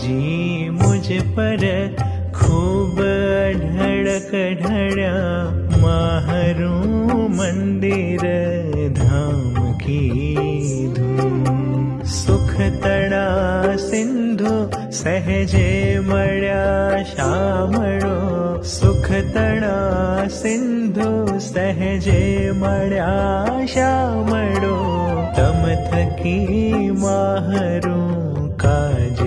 जी मुझ पर खूब ढड़क ढड़ा माहरू मंदिर धाम की धूम। सुख तड़ा सिंधु सहजे मड़ा शामड़ो सुख तड़ा सिंधु सहजे मड़ा शामड़ो तम थकी माहरू